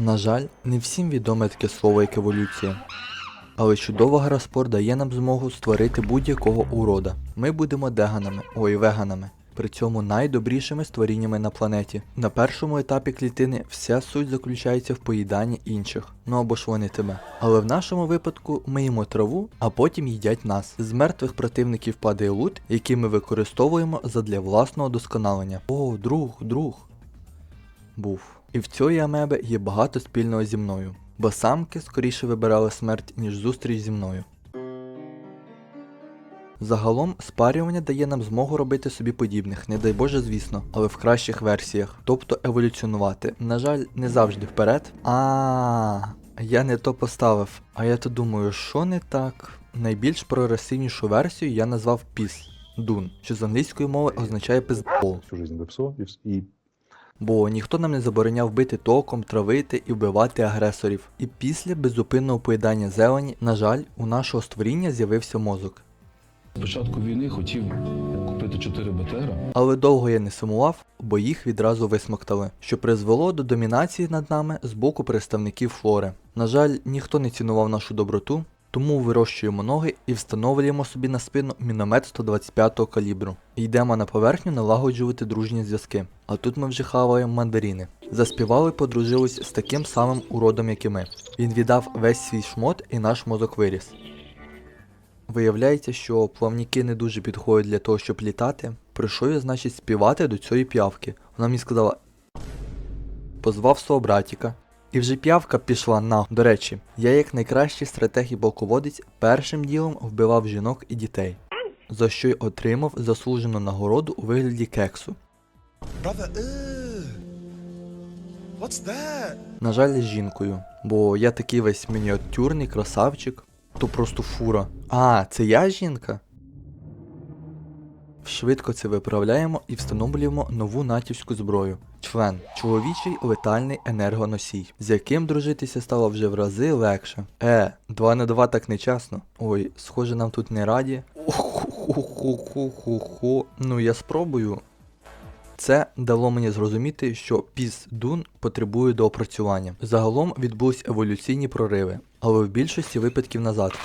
На жаль, не всім відоме таке слово як еволюція. Але чудова гра спор дає нам змогу створити будь-якого урода. Ми будемо деганами, ой, веганами. При цьому найдобрішими створіннями на планеті. На першому етапі клітини вся суть заключається в поїданні інших, ну або ж вони тебе. Але в нашому випадку ми їмо траву, а потім їдять нас. З мертвих противників падає лут, який ми використовуємо задля власного досконалення. О, друг, друг. Був. І в цієї амеби є багато спільного зі мною, бо самки скоріше вибирали смерть, ніж зустріч зі мною. Загалом спарювання дає нам змогу робити собі подібних, не дай Боже, звісно, але в кращих версіях, тобто еволюціонувати. На жаль, не завжди вперед. А, я не то поставив. А я то думаю, що не так? Найбільш прогресивнішу версію я назвав піс Дун, що з англійської мови означає пиздбол. всю жизнь в ИПСО и, вс- и Бо ніхто нам не забороняв бити током, травити і вбивати агресорів. І після беззупинного поїдання зелені, на жаль, у нашого створіння з'явився мозок. З початку війни хотів купити 4 БТРа. Але довго я не сумував, бо їх відразу висмоктали, що призвело до домінації над нами з боку представників флори. На жаль, ніхто не цінував нашу доброту, тому вирощуємо ноги і встановлюємо собі на спину міномет 125-го калібру. І йдемо на поверхню налагоджувати дружні зв'язки. А тут ми вже хаваємо мандаріни. Заспівали, подружились з таким самим уродом, як і ми. Він віддав весь свій шмот і наш мозок виріс. Виявляється, що плавніки не дуже підходять для того, щоб літати. Прийшов я, значить, співати до цієї п'явки. Вона мені сказала. Позвав свого братіка. І вже п'явка пішла на. До речі, я як найкращий стратег і полководець першим ділом вбивав жінок і дітей, за що й отримав заслужену нагороду у вигляді кексу. Brother. What's that? На жаль, з жінкою, бо я такий весь мініатюрний красавчик, то просто фура. А, це я жінка? Швидко це виправляємо і встановлюємо нову натівську зброю. Член чоловічий летальний енергоносій, з яким дружитися стало вже в рази легше. Е, 2 на 2 так нечесно. Ой, схоже, нам тут не раді. Хо-хо-хо-хо-хо. Ну я спробую. Це дало мені зрозуміти, що піздун потребує доопрацювання. Загалом відбулись еволюційні прориви, але в більшості випадків назад.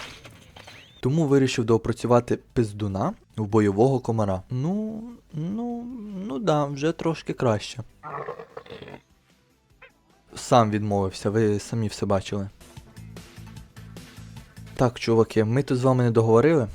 Тому вирішив доопрацювати пиздуна в бойового комара. Ну, ну, ну да, вже трошки краще. Сам відмовився, ви самі все бачили. Так, чуваки, ми тут з вами не договорили.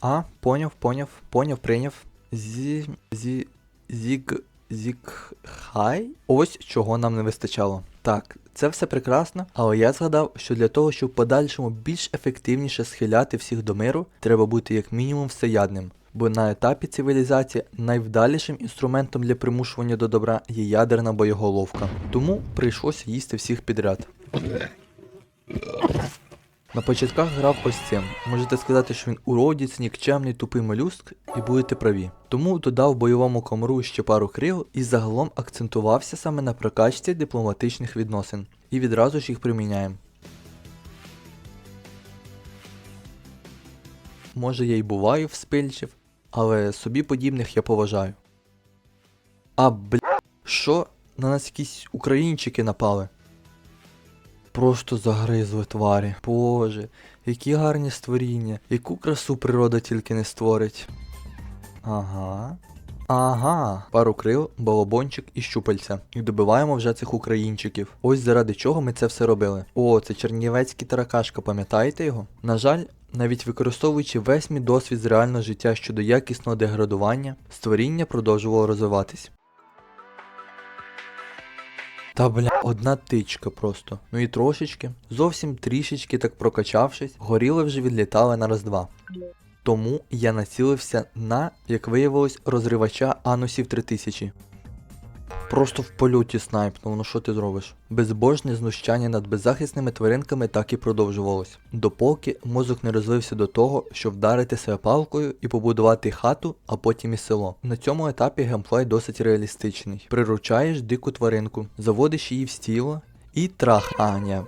А, поняв, поняв, поняв, прийняв. Зі. зі. Зіг. Зіг. Хай? Ось чого нам не вистачало. Так, це все прекрасно, але я згадав, що для того, щоб в подальшому більш ефективніше схиляти всіх до миру, треба бути як мінімум всеядним. Бо на етапі цивілізації найвдалішим інструментом для примушування до добра є ядерна боєголовка. Тому прийшлося їсти всіх підряд. На початках грав ось цим. Можете сказати, що він уродець, нікчемний, тупий молюск, і будете праві. Тому додав бойовому комару ще пару крил і загалом акцентувався саме на прокачці дипломатичних відносин. І відразу ж їх приміняємо. Може я й буваю вспильчив, але собі подібних я поважаю. А бля, що на нас якісь українчики напали? Просто загризли тварі. Боже, які гарні створіння, яку красу природа тільки не створить. Ага. Ага, пару крил, балабончик і щупальця. І добиваємо вже цих українчиків. Ось заради чого ми це все робили. О, це чернівецький таракашка, пам'ятаєте його? На жаль, навіть використовуючи весь мій досвід з реального життя щодо якісного деградування, створіння продовжувало розвиватись. Та бля, одна тичка просто. Ну і трошечки. Зовсім трішечки так прокачавшись, горіли вже відлітали на раз-два. Тому я націлився на, як виявилось, розривача анусів 3000. Просто в польоті снайпнув, ну що ти зробиш? Безбожне знущання над беззахисними тваринками так і продовжувалось. Допоки мозок не розвився до того, щоб вдарити себе палкою і побудувати хату, а потім і село. На цьому етапі геймплей досить реалістичний. Приручаєш дику тваринку, заводиш її в стіло і трах. А, ні,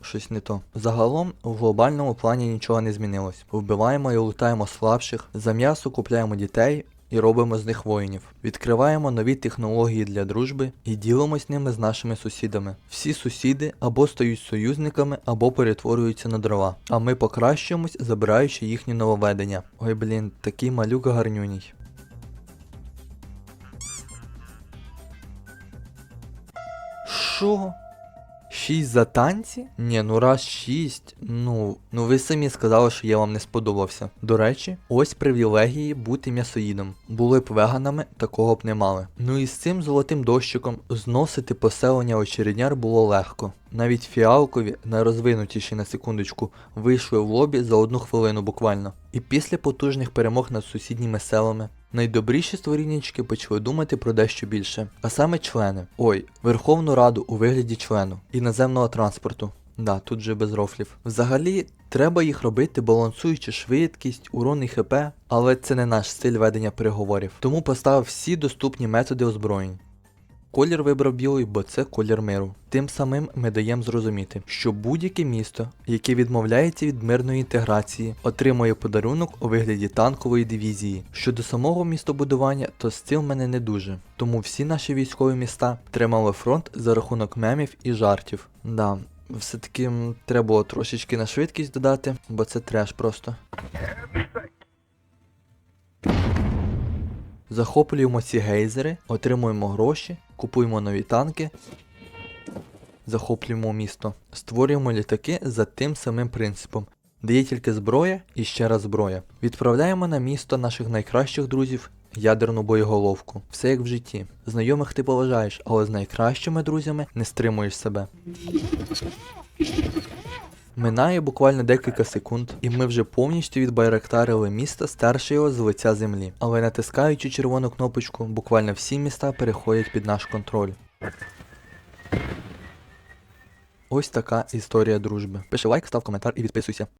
щось не то. Загалом в глобальному плані нічого не змінилось. Вбиваємо і лутаємо слабших, за м'ясо купляємо дітей, і робимо з них воїнів. Відкриваємо нові технології для дружби і ділимось ними з нашими сусідами. Всі сусіди або стають союзниками, або перетворюються на дрова. А ми покращуємось, забираючи їхні нововведення. Ой, блін, такий малюк гарнюній. Що? 6 за танці? Ні, ну раз 6. Ну, ну ви самі сказали, що я вам не сподобався. До речі, ось привілегії бути м'ясоїдом. Були б веганами, такого б не мали. Ну і з цим золотим дощиком зносити поселення очередняр було легко. Навіть фіалкові, найрозвинутіші на секундочку, вийшли в лобі за одну хвилину буквально. І після потужних перемог над сусідніми селами, найдобріші створіннячки почали думати про дещо більше, а саме члени. Ой, Верховну Раду у вигляді члену іноземного транспорту. Да, тут же без рофлів. Взагалі, треба їх робити, балансуючи швидкість, урон і ХП, але це не наш стиль ведення переговорів. Тому поставив всі доступні методи озброєнь. Колір вибрав білий, бо це колір миру. Тим самим ми даємо зрозуміти, що будь-яке місто, яке відмовляється від мирної інтеграції, отримує подарунок у вигляді танкової дивізії. Щодо самого містобудування, то в мене не дуже. Тому всі наші військові міста тримали фронт за рахунок мемів і жартів. Да, все-таки треба було трошечки на швидкість додати, бо це треш просто. Захоплюємо ці гейзери, отримуємо гроші, купуємо нові танки, захоплюємо місто, створюємо літаки за тим самим принципом. Де є тільки зброя і ще раз зброя. Відправляємо на місто наших найкращих друзів ядерну боєголовку. Все як в житті. Знайомих ти поважаєш, але з найкращими друзями не стримуєш себе. Минає буквально декілька секунд, і ми вже повністю відбайрактарили місто, старшого з лиця землі. Але натискаючи червону кнопочку, буквально всі міста переходять під наш контроль. Ось така історія дружби. Пиши лайк, став коментар і підписуйся.